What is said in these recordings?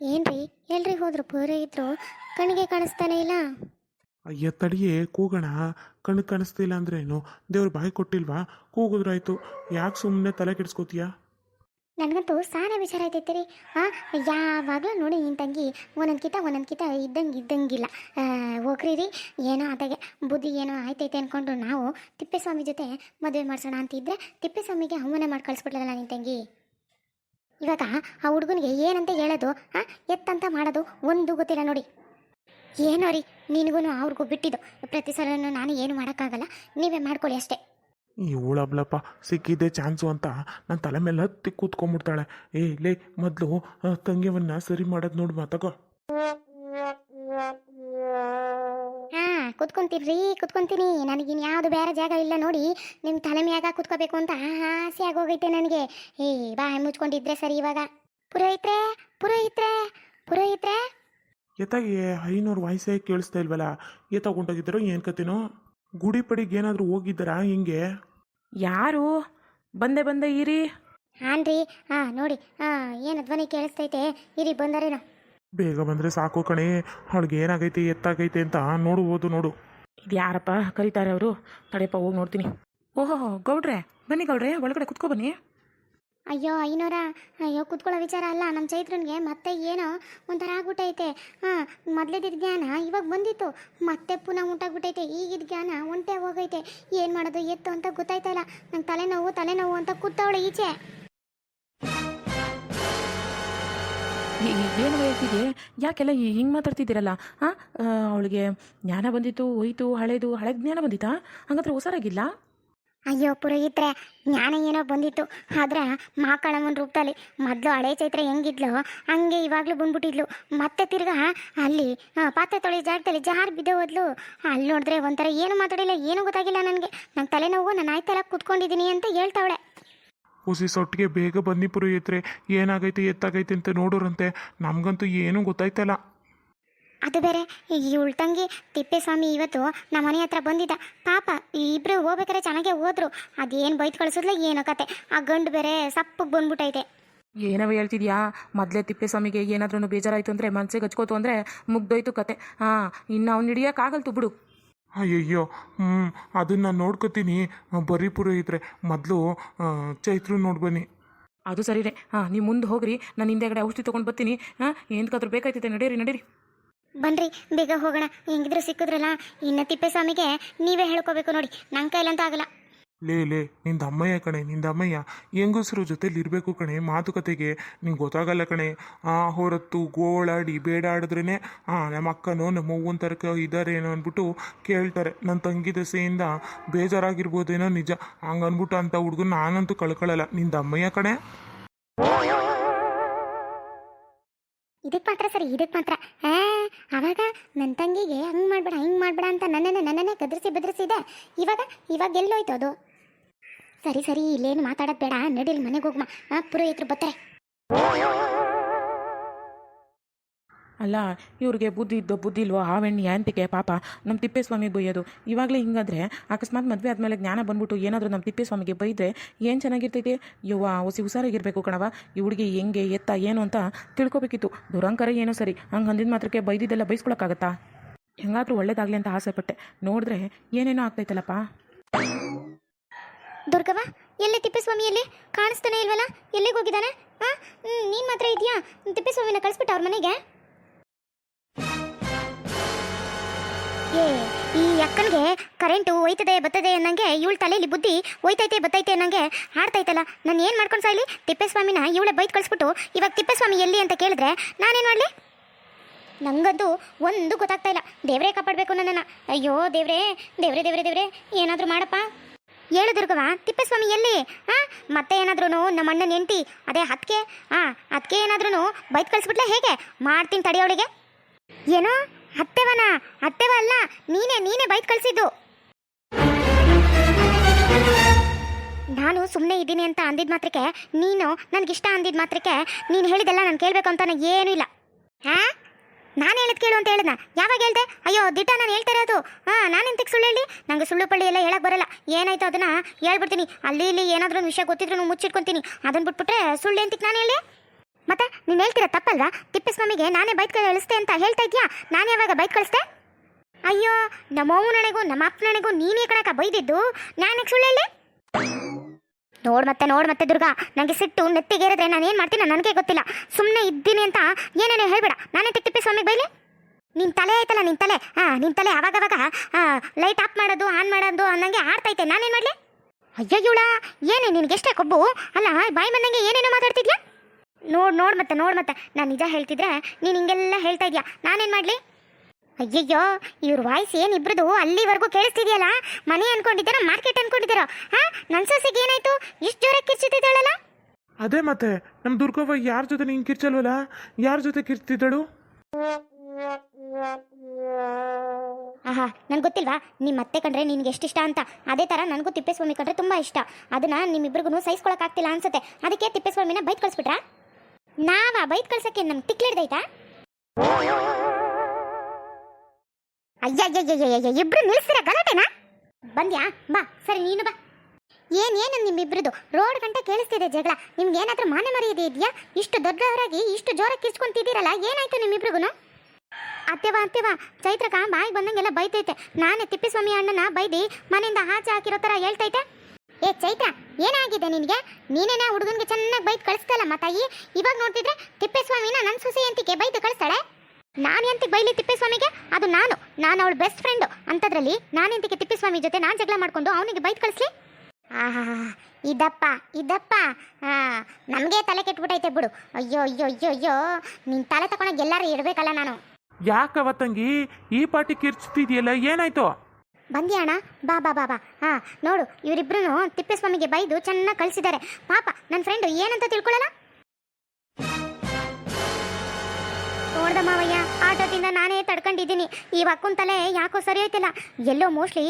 ಏನ್ರಿ? ಎಲ್ರಿ ಹೋದ್ರು ಪೂರೇ ಇದ್ರು? ಕಣ್ಣಿಗೆ ಕಾಣಿಸ್ತಾನೆ ಇಲ್ಲ? ಅಯ್ಯ ತಡಿಯೇ ಕೂಗೋಣ. ಕಣ್ಣು ಕಾಣಿಸ್ತಿಲ್ಲ ಅಂದ್ರೇನು ದೇವ್ರ ಬಾಯಿ ಕೊಟ್ಟಿಲ್ವಾ? ಕೂಗಿದ್ರಾಯ್ತು. ಯಾಕೆ ಸುಮ್ಮನೆ ತಲೆ ಕೆಡಿಸ್ಕೋತೀಯ? ನನಗಂತೂ ಸಾರ ವಿಚಾರ ಐತೈತೆ ರೀ ಹಾಂ ಯಾವಾಗಲೂ ನೋಡಿ ನಿನ್ನ ತಂಗಿ ಒಂದೊಂದು ಕಿತ ಒಂದೊಂದು ಕಿತ ಇದ್ದಂಗೆ ಇದ್ದಂಗಿಲ್ಲ. ಹೋಗ್ರಿ ರೀ ಏನೋ ಆದಾಗೆ ಬುದ್ಧಿ ಏನೋ ಆಯ್ತೈತೆ ಅಂದ್ಕೊಂಡು ನಾವು ತಿಪ್ಪೇಸ್ವಾಮಿ ಜೊತೆ ಮದುವೆ ಮಾಡ್ಸೋಣ ಅಂತಿದ್ರೆ ತಿಪ್ಪೇಸ್ವಾಮಿಗೆ ಅವಮಾನ ಮಾಡಿ ಕಳಿಸ್ಬಿಡ್ಲಲ್ಲ ನಿನ್ನ ತಂಗಿ? ಇವಾಗ ಆ ಹುಡುಗನಿಗೆ ಏನಂತ ಹೇಳೋದು ಹಾಂ ಎತ್ತಂತ ಮಾಡೋದು ಒಂದು ಗೊತ್ತಿಲ್ಲ ನೋಡಿ. ಏನೋ ರೀ ನಿನಗೂ ಅವ್ರಿಗೂ ಬಿಟ್ಟಿದ್ದು. ಪ್ರತಿ ಸಲನೂ ನಾನು ಏನು ಮಾಡೋಕ್ಕಾಗಲ್ಲ, ನೀವೇ ಮಾಡ್ಕೊಳ್ಳಿ ಅಷ್ಟೇ. ಈ ಉಳಬ್ಲಪ್ಪ ಸಿಕ್ಕಿದ್ದೆ ಚಾನ್ಸು ಅಂತ ನನ್ನ ತಲೆ ಮೇಲೆ ಹತ್ತಿ ಕೂತ್ಕೊಂಡ್ಬಿಡ್ತಾಳೆ ಏ, ಲೇ, ಮೊದಲು ತಂಗಿಯವನ್ನ ಸರಿ ಮಾಡೋದು ನೋಡಿ ಮಾತಗೋ. ಕುತ್ಕೊಂತೀನ್ರಿ ಕುತ್ಕೊಂತೀನಿ. ನನಗೆ ಇನ್ಯಾವುದು ಬೇರೆ ಜಾಗ ಇಲ್ಲ ನೋಡಿ ನಿಮ್ಮ ತಲೆ ಮ್ಯಾಗ ಕುತ್ಕೋಬೇಕು ಅಂತ ಆಸೆ ಆಗೋಗೈತೆ ನನಗೆ. ಏ ಬಾ ಮುಚ್ಕೊಂಡಿದ್ರೆ ಸರಿ ಇವಾಗ. ಪುರೋಹಿತ್ರೆ ಪುರೋಹಿತ್ರೆ ಪುರೋಹಿತ್ರೆ. ಎತ್ತಾಗಿ ಐನೂರು ವಯಸ್ಸೇ ಕೇಳಿಸ್ತಾ ಇಲ್ವಲ್ಲ? ಎತ್ತಾಗೊಂಡೋಗಿದ್ದರು ಏನು ಕತೆನೋ? ಗುಡಿ ಪಡಿಗೆ ಏನಾದರೂ ಹೋಗಿದ್ದಾರಾ ಹಿಂಗೆ? ಯಾರು? ಬಂದೆ ಬಂದೆ ಇರಿ. ಹಾನ್ರಿ ಹಾ ನೋಡಿ ಹಾ ಏನು ಧ್ವನಿ ಕೇಳಿಸ್ತೈತೆ ಇರಿ ಬಂದರೇನೋ. ಬೇಗ ಬಂದರೆ ಸಾಕು ಕಣೆ. ಅವಳಿಗೆ ಏನಾಗೈತೆ ಎತ್ತಾಗೈತೆ ಅಂತ ನೋಡ್ಬೋದು ನೋಡು. ಇದು ಯಾರಪ್ಪ ಕರೀತಾರೆ ಅವರು? ತಡೆಯಪ್ಪ, ಹೋಗಿ ನೋಡ್ತೀನಿ. ಓಹೋ ಗೌಡ್ರೆ, ಬನ್ನಿ ಗೌಡ್ರೆ, ಒಳಗಡೆ ಕುತ್ಕೊ ಬನ್ನಿ. ಅಯ್ಯೋ, ಐನೂರ, ಅಯ್ಯೋ, ಕುತ್ಕೊಳ್ಳೋ ವಿಚಾರ ಅಲ್ಲ ನಮ್ಮ ಚೈತ್ರನ್ಗೆ ಮತ್ತೆ ಏನೋ ಒಂಥರ ಆಗ್ಬಿಟ್ಟೈತೆ. ಹಾಂ ಮೊದಲೇದಿದ್ದ ಜ್ಞಾನ ಇವಾಗ ಬಂದಿತ್ತು. ಮತ್ತೆ ಪುನಃ ಉಂಟಾಗ್ಬಿಟ್ಟೈತೆ. ಈಗಿದ್ದ ಜ್ಞಾನ ಒಂಟೆ ಹೋಗೈತೆ. ಏನು ಮಾಡೋದು, ಎತ್ತು ಅಂತ ಗೊತ್ತಾಯ್ತಲ್ಲ ನಂಗೆ ತಲೆನೋವು ತಲೆನೋವು ಅಂತ ಕೂತವಳೆ ಈಚೆ. ಏನು ವಯಸ್ಸಿಗೆ? ಯಾಕೆಲ್ಲ ಹಿಂಗೆ ಮಾತಾಡ್ತಿದ್ದೀರಲ್ಲ? ಹಾಂ ಅವಳಿಗೆ ಜ್ಞಾನ ಬಂದಿತ್ತು, ಹೋಯ್ತು, ಹಳೇದು ಹಳೆ ಜ್ಞಾನ ಬಂದಿತ್ತಾ? ಹಂಗಂದ್ರೆ ಹುಷಾರಾಗಿಲ್ಲ? ಅಯ್ಯೋ, ಪುರೋಹಿತ್ರೆ, ಜ್ಞಾನ ಏನೋ ಬಂದಿತ್ತು. ಆದ್ರೆ ಮಾಕಳಮ್ಮನ ರೂಪದಲ್ಲಿ ಮೊದಲು ಹಳೆ ಚೈತ್ರ ಹೆಂಗಿದ್ಲು, ಹಂಗೆ ಇವಾಗಲೂ ಬಂದ್ಬಿಟ್ಟಿದ್ಲು. ಮತ್ತೆ ತಿರ್ಗಾ ಅಲ್ಲಿ ಪಾತ್ರೆ ತೊಳೆ ಜಾಗದಲ್ಲಿ ಜಾರ್ ಬಿದ್ದ ಹೋದ್ಲು ಅಲ್ಲಿ ನೋಡಿದ್ರೆ ಒಂಥರ ಏನು ಮಾತಾಡಿಲ್ಲ, ಏನೂ ಗೊತ್ತಾಗಿಲ್ಲ ನನಗೆ. ನನ್ನ ತಲೆನೋವು, ನಾನು ಆಯ್ತಲ್ಲ ಕೂತ್ಕೊಂಡಿದ್ದೀನಿ ಅಂತ ಹೇಳ್ತಾವಳೆ. ಹುಸಿ ಸೊಟ್ಟಿಗೆ ಬೇಗ ಬನ್ನಿ ಪುರೋಹಿತ್ರೆ. ಏನಾಗೈತೆ ಎತ್ತಾಗೈತೆ ಅಂತ ನೋಡೋರಂತೆ. ನಮಗಂತೂ ಏನೂ ಗೊತ್ತಾಯ್ತಲ್ಲ. ಅದು ಬೇರೆ ಈ ತಂಗಿ ತಿಪ್ಪೇಸ್ವಾಮಿ ಇವತ್ತು ನಮ್ಮ ಮನೆ ಹತ್ರ ಬಂದಿದ್ದ. ಪಾಪ ಇಬ್ರು ಹೋಗ್ಬೇಕಾರೆ ಚೆನ್ನಾಗೆ ಹೋದ್ರು. ಅದೇನು ಬೈತ್ ಕಳಿಸಿದ್ಲ ಏನೋ ಕತೆ. ಆ ಗಂಡು ಬೇರೆ ಸಪ್ಪಗೆ ಬಂದ್ಬಿಟ್ಟೈತೆ ಏನವ ಹೇಳ್ತಿದ್ಯಾ? ಮೊದಲೇ ತಿಪ್ಪೇಸ್ವಾಮಿಗೆ ಏನಾದ್ರೂ ಬೇಜಾರಾಯ್ತು ಅಂದರೆ ಮನಸ್ಸಿಗೆ ಹಚ್ಕೋತು ಅಂದರೆ ಮುಗ್ದೋಯ್ತು ಕತೆ. ಹಾಂ ಇನ್ನು ಅವ್ನು ಹಿಡಿಯೋಕ್ಕಾಗಲ್ತು ಬಿಡು. ಅಯ್ಯಯ್ಯೋ ಹ್ಞೂ ಅದನ್ನು ನೋಡ್ಕೋತೀನಿ. ಬರೀ ಇದ್ರೆ ಮೊದಲು ಚೈತ್ರ ನೋಡಿ ಬನ್ನಿ. ಅದು ಸರಿನೇ. ಹಾಂ ನೀವು ಮುಂದೆ ಹೋಗ್ರಿ. ನಾನು ಹಿಂದೆಗಡೆ ಔಷಧಿ ತೊಗೊಂಡು ಬರ್ತೀನಿ. ಹಾಂ ಏನಕ್ಕಾದ್ರೂ ಬೇಕಾಯ್ತೈತೆ ನಡೀರಿ ನಡೀರಿ. ಬನ್ರಿ ಬೇಗ ಹೋಗೋಣ. ಹೆಂಗಿದ್ರು ಸಿಕ್ಕಿದ್ರಲ್ಲ ಇನ್ನು ತಿಪ್ಪೇಸ್ವಾಮಿಗೆ ನೀವೇ ಹೇಳ್ಕೋಬೇಕು ನೋಡಿ. ನನ್ನ ಕೈಲಂತೂ ಆಗಲ್ಲ. ಲೇ ಲೇ, ನಿಂದ ಅಮ್ಮಯ್ಯ ಕಣೆ, ನಿಂದ ಅಮ್ಮಯ್ಯ. ಹೆಂಗಸರು ಜೊತೆಲಿ ಇರಬೇಕು ಕಣೆ, ಮಾತುಕತೆಗೆ. ನಿಂಗೆ ಗೊತ್ತಾಗಲ್ಲ ಕಣೆ. ಆ ಹೊರತ್ತು ಗೋಳಾಡಿ ಬೇಡಾಡಿದ್ರೇ ಆ ನಮ್ಮ ಅಕ್ಕನೋ ನಮ್ಮ ಅವ್ವನ ತರಕ ಇದ್ದಾರೇನೋ ಅಂದ್ಬಿಟ್ಟು ಕೇಳ್ತಾರೆ. ನನ್ನ ತಂಗಿ ದಸೆಯಿಂದ ಬೇಜಾರಾಗಿರ್ಬೋದೇನೋ ನಿಜ. ಹಂಗನ್ಬಿಟ್ಟು ಅಂತ ಹುಡುಗನ ನಾನಂತೂ ಕಳ್ಕೊಳ್ಳಲ್ಲ ನಿಂದ ಅಮ್ಮಯ್ಯ ಕಣೆ? ಇದಕ್ಕೆ ಮಾತ್ರ ಸರಿ ಇದಕ್ಕೆ ಮಾತ್ರ. ಅವಾಗ ನನ್ನ ತಂಗಿಗೆ ಹಂಗೆ ಮಾಡ್ಬೇಡ, ಹಿಂಗೆ ಮಾಡ್ಬೇಡ ಅಂತ ನನ್ನನ್ನೇ ನನ್ನನ್ನೇ ಗದರಿಸಿ ಬೆದರಿಸಿದೆ. ಇವಾಗ ಇವಾಗ ಎಲ್ಲೋಯ್ತು ಅದು. ಸರಿ ಸರಿ, ಇಲ್ಲೇನು ಮಾತಾಡೋದು ಬೇಡ. ನಡೀಲಿ ಮನೆಗೆ ಹೋಗ್ಮ. ಪುರೋಹಿತರು ಬರ್ತಾರೆ. ಅಲ್ಲ, ಇವ್ರಿಗೆ ಬುದ್ಧಿ ಇದ್ದೋ ಬುದ್ಧಿ ಇಲ್ವೋ, ಆ ಯಾಂತಿಕೆ, ಪಾಪ ನಮ್ಮ ತಿಪ್ಪೇಸ್ವಾಮಿ ಬೈಯೋದು ಇವಾಗಲೇ ಹಿಂಗಾದ್ರೆ ಅಕಸ್ಮಾತ್ ಮದುವೆ ಆದಮೇಲೆ ಜ್ಞಾನ ಬಂದ್ಬಿಟ್ಟು ಏನಾದರೂ ನಮ್ಮ ತಿಪ್ಪೇಸ್ವಾಮಿಗೆ ಬೈದರೆ ಏನು ಚೆನ್ನಾಗಿರ್ತೈತೆ? ಯವ್ವ, ಹೊಸಿ ಹುಷಾರಾಗಿರಬೇಕು ಕಣವ ಈ ಹುಡುಗಿ ಹೆಂಗೆ, ಎತ್ತ, ಏನು ಅಂತ ತಿಳ್ಕೊಬೇಕಿತ್ತು. ದುರಂಕಾರ ಏನೋ ಸರಿ. ಹಂಗೆ ಅಂದಿದ್ದು ಮಾತ್ರಕ್ಕೆ ಬೈದಿದ್ದೆಲ್ಲ ಬೈಸ್ಕೊಳಕ್ಕಾಗತ್ತಾ? ಹೆಂಗಾದರೂ ಒಳ್ಳೇದಾಗಲಿ ಅಂತ ಆಸೆ ಪಟ್ಟೆ ನೋಡಿದ್ರೆ ಏನೇನೋ ಆಗ್ತೈತಲ್ಲಪ್ಪ. ದುರ್ಗವ್ವ, ಎಲ್ಲಿ ತಿಪ್ಪೇಸ್ವಾಮಿ, ಎಲ್ಲಿ? ಕಾಣಿಸ್ತಾನೆ ಇಲ್ವಲ್ಲ? ಎಲ್ಲಿಗೆ ಹೋಗಿದ್ದಾನೆ? ಹಾಂ ನೀನು ಮಾತ್ರ ಇದೆಯಾ? ತಿಪ್ಪೇಸ್ವಾಮಿನ ಕಳಿಸ್ಬಿಟ್ಟು ಅವ್ರ ಮನೆಗೆ? ಏ, ಈ ಅಕ್ಕನಿಗೆ ಕರೆಂಟು ಹೋಯ್ತದೆ ಬತ್ತದೆ ಅನ್ನಂಗೆ ಇವಳ ತಲೆಯಲ್ಲಿ ಬುದ್ಧಿ ಹೋಯ್ತೈತೆ, ಬತ್ತೈತೆ ಅನ್ನಂಗೆ ಆಡ್ತೈತಲ್ಲ ನಾನು ಏನು ಮಾಡ್ಕೊಂಡು ಸಾಯ್ಲಿ? ತಿಪ್ಪೇಸ್ವಾಮಿನ ಇವಳೆ ಬೈತ್ ಕಳಿಸ್ಬಿಟ್ಟು ಇವಾಗ ತಿಪ್ಪೇಸ್ವಾಮಿ ಎಲ್ಲಿ ಅಂತ ಕೇಳಿದ್ರೆ ನಾನೇನು ಮಾಡಲಿ? ನನಗಂತೂ ಒಂದು ಗೊತ್ತಾಗ್ತಾ ಇಲ್ಲ. ದೇವರೇ ಕಾಪಾಡಬೇಕು ನನ್ನನ್ನು. ಅಯ್ಯೋ, ದೇವ್ರೇ, ದೇವ್ರೆ ದೇವ್ರೆ ದೇವ್ರೆ, ಏನಾದರೂ ಮಾಡಪ್ಪ? ಹೇಳು ದುರ್ಗವ ತಿಪ್ಪೇಸ್ವಾಮಿ ಎಲ್ಲಿ? ಹಾಂ ಮತ್ತೆ ಏನಾದ್ರೂ ನಮ್ಮ ಅಣ್ಣನ ಎಂಟಿ ಅದೇ ಹತ್ಕೆ? ಹಾಂ ಅದಕ್ಕೆ ಏನಾದ್ರೂ ಬೈತ್ ಕಳಿಸ್ಬಿಟ್ಲೆ ಹೇಗೆ? ಮಾಡ್ತೀನಿ ತಡೆಯೋಳಿಗೆ ಏನೋ? ಹತ್ತೆವನ ಅತ್ತೆವ ಅಲ್ಲ, ನೀನೇ ನೀನೇ ಬೈಕ್ ಕಳಿಸಿದ್ದು. ನಾನು ಸುಮ್ಮನೆ ಇದ್ದೀನಿ ಅಂತ ಅಂದಿದ ಮಾತ್ರಕ್ಕೆ ನೀನು ನನಗಿಷ್ಟ ಅಂದಿದ ಮಾತ್ರಕ್ಕೆ ನೀನು ಹೇಳಿದೆಲ್ಲ ನಾನು ಕೇಳಬೇಕು ಅಂತ ಏನು ಇಲ್ಲ. ಹಾಂ? ನಾನು ಹೇಳಿದ್ ಕೇಳು ಅಂತ ಹೇಳಿದ್ನ? ಯಾವಾಗ ಹೇಳ್ದೆ? ಅಯ್ಯೋ ದಿಟ್ಟ ನಾನು ಹೇಳ್ತಾ ಹಾ, ನಾನು ಎಂತಕ್ಕೆ ಸುಳ್ಳು ಹೇಳಿ? ನಂಗೆ ಸುಳ್ಳು ಪಳ್ಳಿ ಎಲ್ಲ ಹೇಳಕ್ ಬರಲ್ಲ. ಏನಾಯ್ತು ಅದನ್ನ ಹೇಳ್ಬಿಡ್ತೀನಿ. ಅಲ್ಲಿ ಇಲ್ಲಿ ಏನಾದರೂ ವಿಷಯ ಗೊತ್ತಿದ್ರು ಮುಚ್ಚಿಟ್ಕೊಂತೀನಿ. ಅದನ್ನ ಬಿಟ್ಬಿಟ್ರೆ ಸುಳ್ಳು ಎಂತಕ್ಕೆ ನಾನು ಹೇಳಿ? ಮತ್ತೆ ನೀನು ಹೇಳ್ತೀರಾ ತಪ್ಪಲ್ವಾ? ತಿಪ್ಪೇಸ್ವಾಮಿಗೆ ನಾನೇ ಬೈಕ್ ಕಳಿಸ್ತೆ ಅಂತ ಹೇಳ್ತಾ ಇದ್ಯಾ? ನಾನು ಯಾವಾಗ ಬೈಕ್ ಕಳಿಸ್ತೆ ಅಯ್ಯೋ, ನಮ್ಮ ನನಗೂ ನಮ್ಮ ಅಪ್ಪನನಿಗೂ ನೀನೇ ಕಣಕ ಬೈದಿದ್ದು? ನಾನು ಸುಳ್ಳು ಹೇಳಿ ನೋಡ್ ಮತ್ತೆ ನೋಡ್ ಮತ್ತೆ ದುರ್ಗಾ ನನಗೆ ಸಿಟ್ಟು ನೆತ್ತಿಗೇರಿದ್ರೆ ನಾನು ಏನು ಮಾಡ್ತೀನಿ ನನಗೆ ಗೊತ್ತಿಲ್ಲ. ಸುಮ್ಮನೆ ಇದ್ದೀನಿ ಅಂತ ಏನೇನೋ ಹೇಳ್ಬೇಡ. ನಾನೇ ತಿಪ್ಪೇಸ್ವಾಮಿಗೆ ಬೈಲಿ? ನಿನ್ ತಲೆ ಆಯ್ತಲ್ಲ, ನಿನ್ ತಲೆ? ಹಾಂ, ನಿನ್ ತಲೆ ಅವಾಗವಾಗ ಲೈಟ್ ಆಫ್ ಮಾಡೋದು ಆನ್ ಮಾಡೋದು ಅನ್ನಂಗೆ ಆಡ್ತೈತೆ ನಾನೇನ್ ಮಾಡ್ಲಿ? ಅಯ್ಯಯ್ಯುಳ, ಏನೇ ನಿನ್ಗೆ ಎಷ್ಟೇ ಕೊಬ್ಬು? ಅಲ್ಲ, ಬಾಯಿ ಬಂದಂಗೆ ಏನೇನೋ ಮಾತಾಡ್ತಿದ್ಯಾ? ನೋಡ್ ನೋಡ್ ಮತ್ತೆ ನೋಡ್ ಮತ್ತೆ. ನಾನು ನಿಜ ಹೇಳ್ತಿದ್ರೆ ನೀನು ಹಿಂಗೆಲ್ಲ ಹೇಳ್ತಾ ಇದ್ಯಾ? ನಾನೇನು ಮಾಡಲಿ? ಅಯ್ಯಯ್ಯೋ ಇವ್ರ ವಾಯ್ಸ್ ಏನು ಇಬ್ರದು? ಅಲ್ಲಿವರೆಗೂ ಕೇಳಿಸ್ತಿದೆಯಲ್ಲ? ಮನೆ ಅನ್ಕೊಂಡಿದ್ದಾರೋ ಮಾರ್ಕೆಟ್ ಅನ್ಕೊಂಡಿದ್ದಾರೋ? ಹಾ? ನನ್ನ ಸೊಸೆಗೆ ಏನಾಯ್ತು? ಇಷ್ಟು ಜೋರ ಕಿರ್ಚಿದ್ದಾಳಲ್ಲ ಅದೇ ಮತ್ತೆ ನಮ್ಮ ದುರ್ಗವ್ವ ಯಾರ ಜೊತೆ ನೀನು ಕಿರ್ಚಲ್ವಲ್ಲ? ಯಾರ ಜೊತೆ ಕಿರ್ತಿದ್ದಳು ಆಹಾ ನನ್ಗೆ ಗೊತ್ತಿಲ್ವಾ? ನಿಮ್ಮ ಮತ್ತೆ ಕಂಡ್ರೆ ನಿನ್ಗೆ ಎಷ್ಟು ಇಷ್ಟ ಅಂತ. ಅದೇ ಥರ ನನಗೂ ತಿಪ್ಪೇಸ್ವಾಮಿ ಕಂಡ್ರೆ ತುಂಬ ಇಷ್ಟ. ಅದನ್ನ ನಿಮ್ಮಿಬ್ರಿಗೂ ಸಹಿಸ್ಕೊಳಕ್ಕಾಗ್ತಿಲ್ಲ ಅನ್ಸುತ್ತೆ. ಅದಕ್ಕೆ ತಿಪ್ಪೇಸ್ವಾಮಿನ ಬೈಕ್ ಕಳಿಸ್ಬಿಟ್ರಾ? ನಾವಾ ಬೈಕ್ ಕಳ್ಸಕ್ಕೆ ನಮ್ಗೆ ತಿಕ್ಲಿಡ್ದೈತಾ? ಅಯ್ಯಯ್ಯಯ್ಯಯ್ಯ ಇಬ್ರು ನಿಲ್ಸಿರ ಗಲಾಟೆನಾ? ಬಂದ್ಯಾ? ಬಾ, ಸರಿ, ನೀನು ಬಾ. ಏನ್, ಏನು ನಿಮ್ಮಿಬ್ರದು? ರೋಡ್ ಗಂಟೆ ಕೇಳಿಸ್ತಿದೆ ಜಗಳ. ನಿಮ್ಗೆ ಏನಾದ್ರೂ ಮಾನ ಮರ್ಯಾದೆ ಇದೆಯಾ? ಇಷ್ಟು ದೊಡ್ಡವರಾಗಿ ಇಷ್ಟು ಜೋರ ಕಿರ್ಚ್ಕೊಂತಿದ್ದೀರಲ್ಲ, ಏನಾಯ್ತು ನಿಮ್ಮಿಬ್ರಿಗೂ ಅತ್ತೆವಾ ಅತ್ತೆವಾ ಚೈತ್ರಕ ಬಾಯಿ ಬಂದಂಗೆಲ್ಲ ಬೈತೈತೆ. ನಾನೇ ತಿಪ್ಪಿಸ್ವಾಮಿ ಅಣ್ಣನ ಬೈದಿ ಮನೆಯಿಂದ ಆಚೆ ಹಾಕಿರೋ ಥರ ಹೇಳ್ತೈತೆ. ಏ, ಚೈತ್ರ, ಏನಾಗಿದೆ ನಿನಗೆ? ನೀನೇನ ಹುಡುಗನಿಗೆ ಚೆನ್ನಾಗಿ ಬೈದು ಕಳಿಸ್ತಲ್ಲ ಮತ್ತಾಯಿ ಇವಾಗ ನೋಡ್ತಿದ್ರೆ ತಿಪ್ಪೇಸ್ವಾಮಿನ ನನ್ನ ಸೊಸೆ ಅಂತಿಕೆ ಬೈದು ಕಳಿಸ್ತಾಳೆ? ನಾನು ಎಂತಿಗೆ ಬೈಲಿ ತಿಪ್ಪೇಸ್ವಾಮಿಗೆ? ಅದು ನಾನು. ನಾನು ಅವಳ ಬೆಸ್ಟ್ ಫ್ರೆಂಡ್ ಅಂತದ್ರಲ್ಲಿ ನಾನೆಂತಿಗೆ ತಿಪ್ಪೇಸ್ವಾಮಿ ಜೊತೆ ನಾನು ಜಗಳ ಮಾಡ್ಕೊಂಡು ಅವನಿಗೆ ಬೈದು ಕಳಿಸ್ಲಿ? ಆಹಾ, ಇದಪ್ಪ ಇದಪ್ಪ. ನಮಗೆ ತಲೆ ಕೆಟ್ಬಿಟ್ಟೈತೆ ಬಿಡು. ಅಯ್ಯೋ ಅಯ್ಯೋ ಅಯ್ಯೋ ಅಯ್ಯೋ. ನಿನ್ ತಲೆ ತಗೊಂಡಾಗ ಎಲ್ಲರೂ ಇರಬೇಕಲ್ಲ ನಾನು. ಯಾಕವ ತಂಗಿ? ಈ ಪಾಟಿ ಕಿರ್ಚ್ತಿದ್ಯಲ್ಲ, ಏನಾಯ್ತು? ಬಂದ್ಯಾ ಅಣ್ಣ? ಬಾ ಬಾ ಬಾ ಬಾ. ಹಾ, ನೋಡು ಇವರಿಬ್ರು ತಿಪ್ಪೇಸ್ವಾಮಿಗೆ ಬೈದು ಚೆನ್ನಾಗಿ ಕಳಿಸಿದ್ದಾರೆ. ಪಾಪ ನನ್ನ ಫ್ರೆಂಡು ಏನಂತ ತಿಳ್ಕೊಳ್ಳಲ್ಲ ನೋಡ್ದ ಮಾವಯ್ಯ, ಆಟೋದಿಂದ ನಾನೇ ತಡ್ಕೊಂಡಿದ್ದೀನಿ. ಇವಾಗ ಅಕ್ಕನ ತಲೆ ಯಾಕೋ ಸರಿ ಹೋಯ್ತಿಲ್ಲ. ಎಲ್ಲೋ ಮೋಸ್ಟ್ಲಿ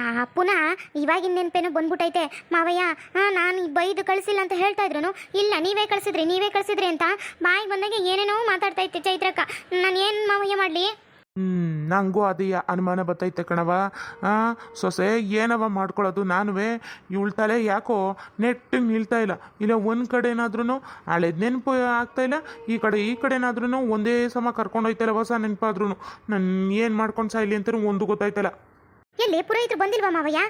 ಆ ಪುನಃ ಇವಾಗಿನ ನೆನಪೇನು ಬಂದ್ಬಿಟ್ಟೈತೆ ಮಾವಯ್ಯ ಹಾಂ ನಾನು ಬೈದು ಕಳಿಸಿಲ್ಲ ಅಂತ ಹೇಳ್ತಾ ಇದ್ರು ಇಲ್ಲ, ನೀವೇ ಕಳಿಸಿದ್ರಿ ನೀವೇ ಕಳಿಸಿದ್ರಿ ಅಂತ ಬಾಯಿ ಬಂದಾಗ ಏನೇನೋ ಮಾತಾಡ್ತಾ ಇತ್ತು ಚೈತ್ರಕ್ಕ. ನಾನು ಏನು ಮಾವಯ್ಯ ಮಾಡಲಿ? ಹ್ಮ್, ನಂಗೂ ಅದೇ ಅನುಮಾನ ಬರ್ತೈತೆ ಕಣವ ಸೊಸೆ ಏನವ ಮಾಡ್ಕೊಳ್ಳೋದು ನಾನುವೇ. ಇವಳ ಯಾಕೋ ನೆಟ್ಟು ನಿಲ್ತಾ ಇಲ್ಲ. ಇಲ್ಲ, ಒಂದು ಕಡೆನಾದ್ರೂ ಹಳೇದು ನೆನಪು ಇಲ್ಲ. ಈ ಕಡೆ ಈ ಕಡೆ ಏನಾದ್ರೂ ಒಂದೇ ಸಮ ಕರ್ಕೊಂಡು ಹೋಯ್ತಲ್ಲ ಹೊಸ ನೆನಪಾದ್ರೂ ನಾನು ಏನು ಮಾಡ್ಕೊಂಡು ಸಾಯ್ಲಿ ಅಂತ ಒಂದು ಗೊತ್ತಾಯ್ತಲ್ಲ ಎಲ್ಲಿ ಪುರೋಹಿತರು ಬಂದಿಲ್ವಾ ಮಾವಯ್ಯ?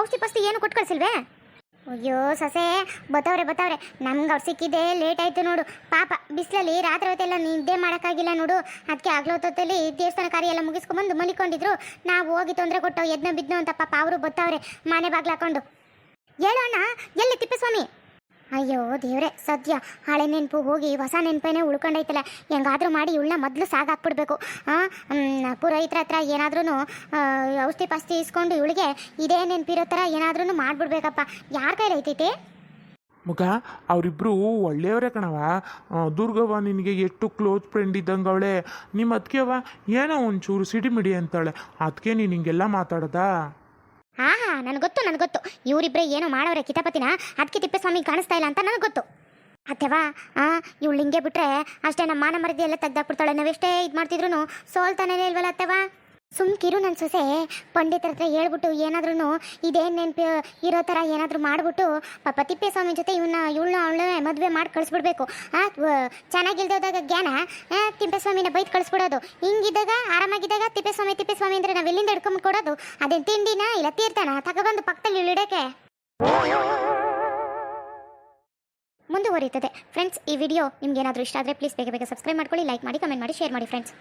ಔಷಧಿ ಪಸ್ತಿ ಏನು ಕೊಟ್ಟು ಕಳ್ಸಿಲ್ವೇ? ಅಯ್ಯೋ ಸೊಸೆ, ಬತ್ತವ್ರೆ ಬತ್ತವ್ರೆ, ನಮ್ಗೆ ಅವ್ರು ಸಿಕ್ಕಿದ್ದೆ ಲೇಟ್ ಆಯಿತು ನೋಡು. ಪಾಪ, ಬಿಸಿಲಲ್ಲಿ ರಾತ್ರಿ ಹೊತ್ತೆಲ್ಲ ನಿದ್ದೆ ಮಾಡೋಕ್ಕಾಗಿಲ್ಲ ನೋಡು. ಅದಕ್ಕೆ ಆಗ್ಲೊತ್ತಲ್ಲಿ ದೇವಸ್ಥಾನ ಕಾರ್ಯ ಎಲ್ಲ ಮುಗಿಸ್ಕೊಂಬಂದು ಮಲಿಕೊಂಡಿದ್ರು. ನಾವು ಹೋಗಿ ತೊಂದರೆ ಕೊಟ್ಟು ಎದ್ನ ಬಿದ್ನೋ ಅಂತ ಪಾಪ ಅವರು ಬತ್ತವ್ರೆ, ಮನೆ ಬಾಗ್ಲು ಹಾಕೊಂಡು. ಹೇಳೋಣ ಎಲ್ಲಿ ತಿಪ್ಪೇಸ್ವಾಮಿ? ಅಯ್ಯೋ ದೇವ್ರೆ, ಸದ್ಯ ಹಳೆ ನೆನಪು ಹೋಗಿ ಹೊಸ ನೆನಪೇನೆ ಉಳ್ಕೊಂಡೈತಲ್ಲ. ಹೆಂಗಾದ್ರೂ ಮಾಡಿ ಇವಳನ್ನ ಮೊದಲು ಸಾಗಾಕ್ಬಿಡ್ಬೇಕು ಪುರೋಹಿತ್ರ ಹತ್ರ ಏನಾದ್ರೂ ಔಷಧಿ ಪಾಸ್ತಿ ಇಸ್ಕೊಂಡು ಇವಳಿಗೆ ಇದೇ ನೆನಪಿರೋ ಥರ ಏನಾದ್ರೂ ಮಾಡಿಬಿಡ್ಬೇಕಪ್ಪ. ಯಾರ ಕೈಲಿ ಐತೈತೆ? ಮುಖ ಅವರಿಬ್ಬರು ಒಳ್ಳೆಯವರೇ ಕಣವ ದುರ್ಗವ್ವ ನಿನಗೆ ಎಷ್ಟು ಕ್ಲೋಸ್ ಫ್ರೆಂಡ್ ಇದ್ದಂಗೆ ಅವಳೆ ನಿಮ್ಮ ಅದಕ್ಕೆವ ಏನೋ ಒಂಚೂರು ಸಿಡಿಮಿಡಿ ಅಂತಾಳೆ. ಅದಕ್ಕೆ ನೀನು ಹಿಂಗೆಲ್ಲ ಮಾತಾಡೋದಾ? ಹಾ ಹಾ ನನಗೆ ಗೊತ್ತು ನನಗೆ ಗೊತ್ತು. ಇವರಿಬ್ಬರೇ ಏನೋ ಮಾಡೋರೆ ಕಿತಾಪತಿನ? ಅದಕ್ಕೆ ತಿಪ್ಪೇಸ್ವಾಮಿ ಕಾಣಿಸ್ತಾ ಇಲ್ಲ ಅಂತ ನನಗೆ ಗೊತ್ತು. ಅಥವಾ ಆ, ಇವಳು ಹಿಂಗೆ ಬಿಟ್ರೆ ಅಷ್ಟೇ ನಮ್ಮ ಮಾನ ಮರದಿ ಎಲ್ಲ ತೆಗ್ದಾಕ್ಬಿಡ್ತಾಳೆ. ನಾವೆಷ್ಟೇ ಇದು ಮಾಡ್ತಿದ್ರು ಸೋಲ್ತಾನೇ ಇಲ್ವಲ್ಲ ಅತ್ತೆವಾ ಸುಮ್ಕಿರು ನನ್ನ ಸೊಸೆ. ಪಂಡಿತರ ಹತ್ರ ಹೇಳ್ಬಿಟ್ಟು ಏನಾದ್ರೂ ಇದೇನು ನೆನಪು ಇರೋ ಥರ ಏನಾದರೂ ಮಾಡ್ಬಿಟ್ಟು ಪಾಪ ತಿಪ್ಪೇಸ್ವಾಮಿ ಜೊತೆ ಇವನ್ನ ಇವಳನ್ನ ಅವಳನ್ನ ಮದುವೆ ಮಾಡಿ ಕಳಿಸ್ಬಿಡ್ಬೇಕು. ಚೆನ್ನಾಗಿಲ್ದೋದಾಗ ಜ್ಞಾನ ತಿಪ್ಪೇಸ್ವಾಮಿನ ಬೈದು ಕಳಿಸ್ಬಿಡೋದು. ಹಿಂಗಿದ್ದಾಗ, ಆರಾಮಾಗಿದ್ದಾಗ ತಿಪ್ಪೇಸ್ವಾಮಿ ತಿಪ್ಪೇಸ್ವಾಮಿ ಅಂದ್ರೆ ನಾವು ಎಲ್ಲಿಂದ ಹಿಡ್ಕೊಂಡ್ ಕೊಡೋದು. ಅದೇ ತಿಂಡಿನ ಇಲ್ಲ ತೀರ್ಥನ? ತಗೊಬಂದು ಪಕ್ಕದಲ್ಲಿ ಇಳಿಡಕ್ಕೆ ಮುಂದುವರಿಯುತ್ತದೆ. ಫ್ರೆಂಡ್ಸ್ ಈ ವಿಡಿಯೋ ನಿಮ್ಗೆ ಏನಾದರೂ ಇಷ್ಟ ಆದರೆ ಪ್ಲೀಸ್ ಬೇಗ ಬೇಗ ಸಬ್ಸ್ಕ್ರೈಬ್ ಮಾಡ್ಕೊಳ್ಳಿ ಲೈಕ್ ಮಾಡಿ ಕಮೆಂಟ್ ಮಾಡಿ ಶೇರ್ ಮಾಡಿ ಫ್ರೆಂಡ್ಸ್